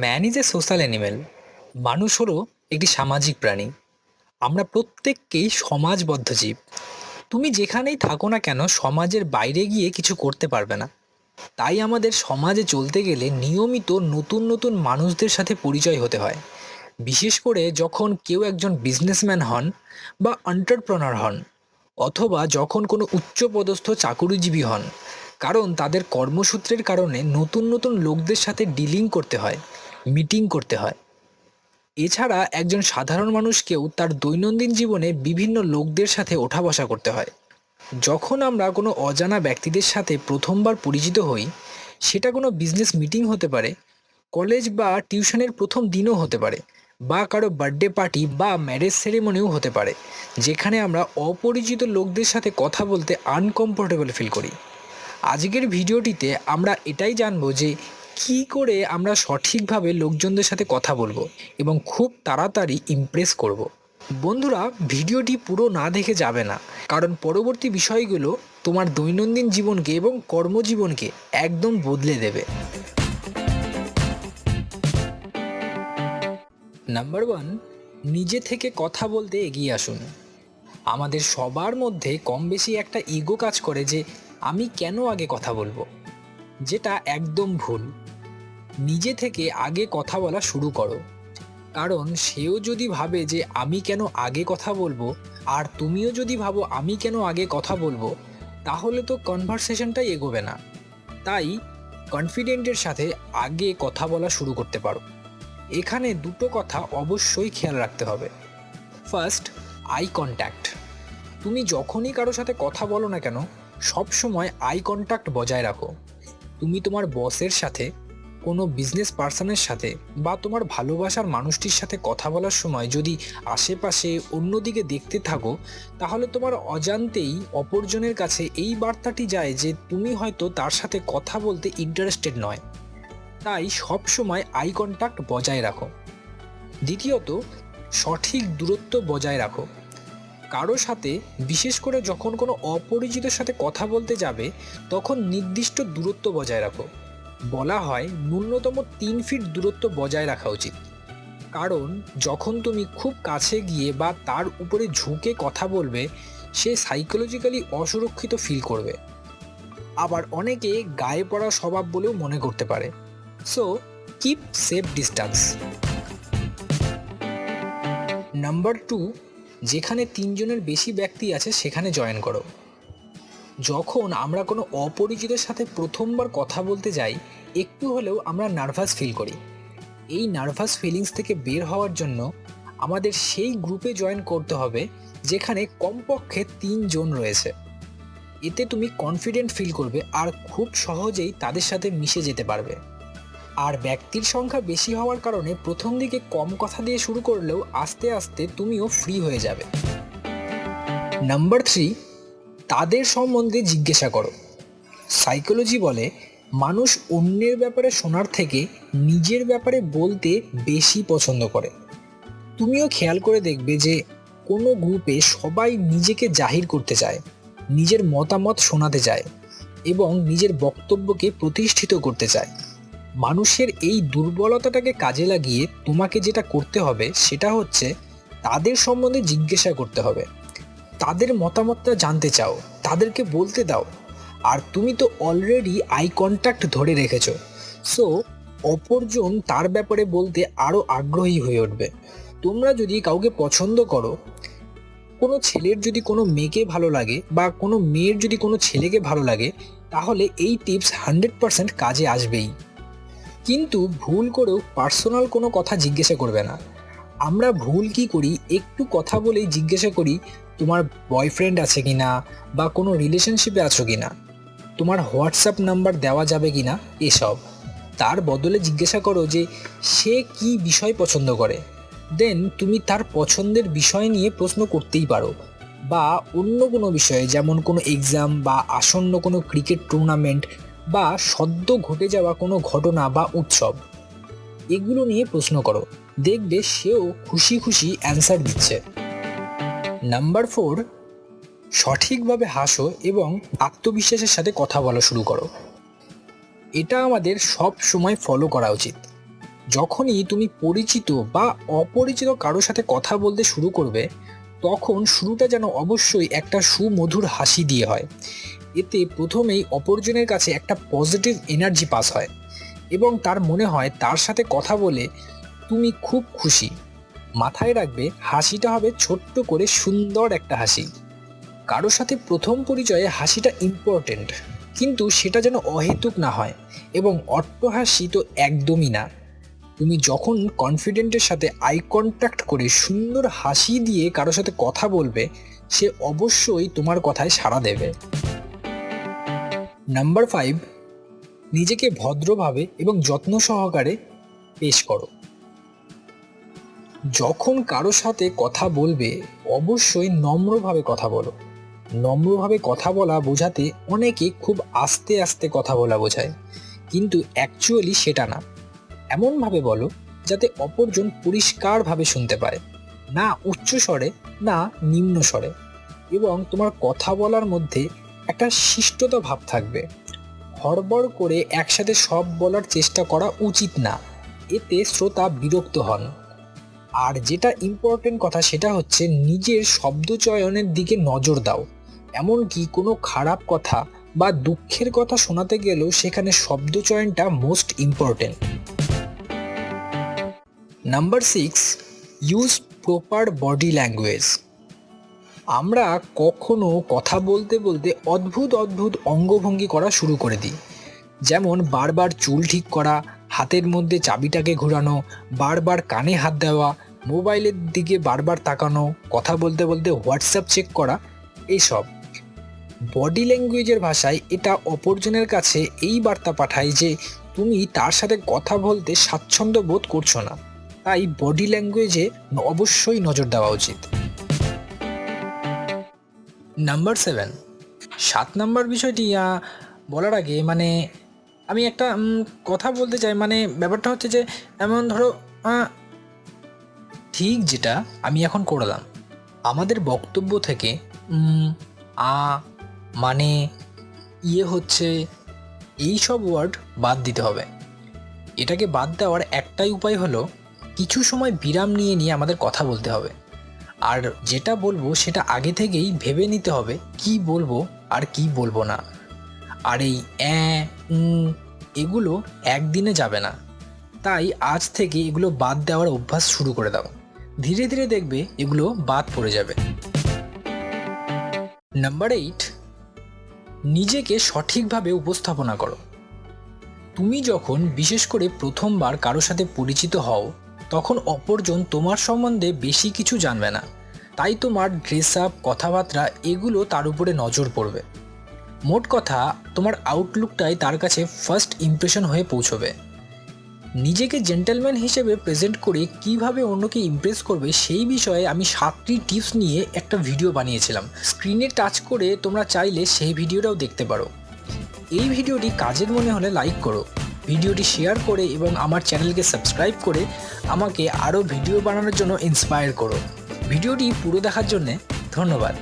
Man is a social animal মানুষ হলো একটি সামাজিক প্রাণী। আমরা প্রত্যেককেই সমাজবদ্ধ জীব। তুমি যেখানেই থাকো না কেন, সমাজের বাইরে গিয়ে কিছু করতে পারবে না। তাই আমাদের সমাজে চলতে গেলে নিয়মিত নতুন নতুন মানুষদের সাথে পরিচয় হতে হয়। বিশেষ করে যখন কেউ একজন বিজনেসম্যান হন বা এন্টারপ্রনার হন, অথবা যখন কোনো উচ্চপদস্থ চাকুরিজীবী হন, কারণ তাদের কর্মসূত্রের কারণে নতুন নতুন লোকদের সাথে ডিলিং করতে হয়। মিটিং করতে হয়। এছাড়া একজন সাধারণ মানুষকেও তার দৈনন্দিন জীবনে বিভিন্ন লোকদের সাথে ওঠা বসা করতে হয়। যখন আমরা কোনো অজানা ব্যক্তিদের সাথে প্রথমবার পরিচিত হই, সেটা কোনো বিজনেস মিটিং হতে পারে কলেজ বা টিউশনের প্রথম দিনও হতে পারে, বা কারও বার্থডে পার্টি বা ম্যারেজ সেরেমনিও হতে পারে, যেখানে আমরা অপরিচিত লোকদের সাথে কথা বলতে আনকমফোর্টেবল ফিল করি। আজকের ভিডিওটিতে আমরা এটাই জানব যে কী করে আমরা সঠিকভাবে লোকজনদের সাথে কথা বলব এবং খুব তাড়াতাড়ি ইমপ্রেস করব। বন্ধুরা, ভিডিওটি পুরো না দেখে যাবে না। কারণ পরবর্তী বিষয়গুলো তোমার দৈনন্দিন জীবনকে এবং কর্মজীবনকে একদম বদলে দেবে। নাম্বার ওয়ান নিজে থেকে কথা বলতে এগিয়ে আসুন। আমাদের সবার মধ্যে কম বেশি একটা ইগো কাজ করে যে, আমি কেন আগে কথা বলব? যেটা একদম ভুল। নিজে থেকে আগে কথা বলা শুরু করো। কারণ সেও যদি ভাবে যে আমি কেন আগে কথা বলব, আর তুমিও যদি ভাবো আমি কেন আগে কথা বলব, তাহলে তো কনভারসেশনটাই এগোবে না। তাই কনফিডেন্টের সাথে আগে কথা বলা শুরু করতে পারো। এখানে দুটো কথা অবশ্যই খেয়াল রাখতে হবে। ফার্স্ট আই কন্ট্যাক্ট তুমি যখনই কারোর সাথে কথা বলো না কেন সব সময় আই কন্ট্যাক্ট বজায় রাখো। তুমি তোমার বসের সাথে কোনো বিজনেস পার্সনের সাথে বা তোমার ভালোবাসার মানুষটির সাথে কথা বলার সময় যদি আশেপাশে অন্যদিকে দেখতে থাকো, তাহলে তোমার অজান্তেই অপরজনের কাছে এই বার্তাটি যায় যে তুমি হয়তো তার সাথে কথা বলতে ইন্টারেস্টেড নয়। তাই সব সময় আই কন্ট্যাক্ট বজায় রাখো। দ্বিতীয়ত, সঠিক দূরত্ব বজায় রাখো। কারও সাথে, বিশেষ করে যখন কোনো অপরিচিতের সাথে কথা বলতে যাবে, তখন নির্দিষ্ট দূরত্ব বজায় রাখো। বলা হয় ন্যূনতম তিন ফিট দূরত্ব বজায় রাখা উচিত। কারণ যখন তুমি খুব কাছে গিয়ে বা তার উপরে ঝুঁকে কথা বলবে, সে সাইকোলজিক্যালি অসুরক্ষিত ফিল করবে। আবার অনেকে গায়ে পড়া স্বভাব বলেও মনে করতে পারে। So keep safe distance number two যেখানে তিনজনের বেশি ব্যক্তি আছে, সেখানে জয়েন করো। যখন আমরা কোনো অপরিচিতের সাথে প্রথমবার কথা বলতে যাই, একটু হলেও আমরা নার্ভাস ফিল করি। এই নার্ভাস ফিলিংস থেকে বের হওয়ার জন্য আমাদের সেই গ্রুপে জয়েন করতে হবে, যেখানে কমপক্ষে তিনজন রয়েছে। এতে তুমি কনফিডেন্ট ফিল করবে আর খুব সহজেই তাদের সাথে মিশে যেতে পারবে। আর ব্যক্তির সংখ্যা বেশি হওয়ার কারণে প্রথম দিকে কম কথা দিয়ে শুরু করলেও আস্তে আস্তে তুমিও ফ্রি হয়ে যাবে। নাম্বার থ্রি তাদের সম্বন্ধে জিজ্ঞাসা করো। সাইকোলজি বলে, মানুষ অন্যের ব্যাপারে শোনার থেকে নিজের ব্যাপারে বলতে বেশি পছন্দ করে। তুমিও খেয়াল করে দেখবে যে, কোনো গ্রুপে সবাই নিজেকে জাহির করতে চায়, নিজের মতামত শোনাতে চায় এবং নিজের বক্তব্যকে প্রতিষ্ঠিত করতে চায়। মানুষের এই দুর্বলতাটাকে কাজে লাগিয়ে তোমাকে যেটা করতে হবে, সেটা হচ্ছে তাদের সম্বন্ধে জিজ্ঞাসা করতে হবে। তাদের মতামতটা জানতে চাও, তাদেরকে বলতে দাও। আর তুমি তো অলরেডি আই কন্ট্যাক্ট ধরে রেখেছো। সো অপরজন তার ব্যাপারে বলতে আরও আগ্রহী হয়ে উঠবে। তোমরা যদি কাউকে পছন্দ করো, কোনো ছেলের যদি কোনো মেয়েকে ভালো লাগে বা কোনো মেয়ের যদি কোনো ছেলেকে ভালো লাগে, তাহলে এই টিপস হান্ড্রেড পারসেন্ট কাজে আসবেই। কিন্তু ভুল করেও পার্সোনাল কোনো কথা জিজ্ঞাসা করবে না। আমরা ভুল কি করি? একটু কথা বলেই জিজ্ঞাসা করি, তোমার বয়ফ্রেন্ড আছে কি না বা কোনো রিলেশনশিপে আছো কি না তোমার হোয়াটসঅ্যাপ নাম্বার দেওয়া যাবে কি না এসব। তার বদলে জিজ্ঞাসা করো যে, সে কি বিষয় পছন্দ করে? দেন তুমি তার পছন্দের বিষয় নিয়ে প্রশ্ন করতেই পারো। বা অন্য কোনো বিষয়ে, যেমন কোনো এক্সাম বা আসন্ন কোনো ক্রিকেট টুর্নামেন্ট বা সদ্য ঘটে যাওয়া কোনো ঘটনা বা উৎসব, এগুলো নিয়ে প্রশ্ন করো। দেখবে সেও খুশি খুশি অ্যান্সার দিচ্ছে। নাম্বার ফোর সঠিকভাবে হাসো এবং আত্মবিশ্বাসের সাথে কথা বলা শুরু করো। এটা আমাদের সব সময় ফলো করা উচিত। যখনই তুমি পরিচিত বা অপরিচিত কারোর সাথে কথা বলতে শুরু করবে, তখন শুরুটা যেন অবশ্যই একটা সুমধুর হাসি দিয়ে হয়। এতে প্রথমেই অপরজনের কাছে একটা পজিটিভ এনার্জি পাস হয় এবং তার মনে হয় তার সাথে কথা বলে তুমি খুব খুশি। মাথায় রাখবে, হাসিটা হবে ছোট্ট করে সুন্দর একটা হাসি। কারোর সাথে প্রথম পরিচয়ে হাসিটা ইম্পর্টেন্ট কিন্তু সেটা যেন অহেতুক না হয় এবং অট্টহাসি তো একদমই না। তুমি যখন কনফিডেন্টের সাথে আই কন্ট্যাক্ট করে সুন্দর হাসি দিয়ে কারোর সাথে কথা বলবে, সে অবশ্যই তোমার কথায় সাড়া দেবে। নাম্বার ফাইভ নিজেকে ভদ্রভাবে এবং যত্ন সহকারে পেশ করো। যখন কারোর সাথে কথা বলবে, অবশ্যই নম্রভাবে কথা বলো। নম্রভাবে কথা বলা বোঝাতে অনেকে খুব আস্তে আস্তে কথা বলা বোঝায়, কিন্তু অ্যাকচুয়ালি সেটা না। এমনভাবে বলো যাতে অপরজন পরিষ্কারভাবে শুনতে পায় না উচ্চ স্বরে, না নিম্ন স্বরে। এবং তোমার কথা বলার মধ্যে একটা শিষ্টতা ভাব থাকবে। হড়বড় করে একসাথে সব বলার চেষ্টা করা উচিত না। এতে শ্রোতা বিরক্ত হন। আর যেটা ইম্পর্টেন্ট কথা সেটা হচ্ছে নিজের শব্দ চয়নের দিকে নজর দাও। এমনকি কোনো খারাপ কথা বা দুঃখের কথা শোনাতে গেলেও সেখানে শব্দ চয়নটা most important number six use proper body language আমরা কখনো কথা বলতে বলতে অদ্ভুত অদ্ভুত অঙ্গভঙ্গি করা শুরু করে দিই। যেমন বারবার চুল ঠিক করা হাতের মধ্যে চাবিটাকে ঘোরানো, বারবার কানে হাত দেওয়া, মোবাইলের দিকে বারবার তাকানো, কথা বলতে বলতে হোয়াটসঅ্যাপ চেক করা, এইসব। বডি ল্যাঙ্গুয়েজের ভাষায় এটা অপরজনের কাছে এই বার্তা পাঠায় যে তুমি তার সাথে কথা বলতে স্বাচ্ছন্দ্য বোধ করছ না। তাই বডি ল্যাঙ্গুয়েজে অবশ্যই নজর দেওয়া উচিত। নাম্বার সেভেন সাত নাম্বার বিষয়টি বলার আগে মানে আমি একটা কথা বলতে চাই। মানে ব্যাপারটা হচ্ছে যে, এমন ধরো ঠিক যেটা আমি এখন করলাম। আমাদের বক্তব্য থেকে আ মানে ইয়ে হচ্ছে, এই সব ওয়ার্ড বাদ দিতে হবে। এটাকে বাদ দেওয়ার একটাই উপায় হলো, কিছু সময় বিরাম নিয়ে নিয়ে আমাদের কথা বলতে হবে। আর যেটা বলব, সেটা আগে থেকেই ভেবে নিতে হবে, কি বলব আর কি বলব না। আর এই এগুলো একদিনে যাবে না। তাই আজ থেকে এগুলো বাদ দেওয়ার অভ্যাস শুরু করে দাও। ধীরে ধীরে দেখবে এগুলো বাদ পড়ে যাবে। নাম্বার এইট নিজেকে সঠিকভাবে উপস্থাপনা করো। তুমি যখন বিশেষ করে প্রথমবার কারও সাথে পরিচিত হও, তখন অপরজন তোমার সম্বন্ধে বেশি কিছু জানবে না। তাই তোমার ড্রেস আপ কথাবার্তা, এগুলো তার উপরে নজর পড়বে। মোট কথা, তোমার আউটলুকটাই তার কাছে ফার্স্ট ইমপ্রেশন হয়ে পৌঁছবে। নিজেকে জেন্টেলম্যান হিসেবে প্রেজেন্ট করে কীভাবে অন্যকে ইমপ্রেস করবে সেই বিষয়ে আমি সাতটি টিপস নিয়ে একটা ভিডিও বানিয়েছিলাম। স্ক্রিনে টাচ করে তোমরা চাইলে সেই ভিডিওটাও দেখতে পারো। এই ভিডিওটি কাজের মনে হলে লাইক করো। ভিডিওটি শেয়ার করে এবং আমার চ্যানেলকে সাবস্ক্রাইব করে আমাকে আরও ভিডিও বানানোর জন্য ইন্সপায়ার করো। ভিডিওটি পুরো দেখার জন্যে ধন্যবাদ।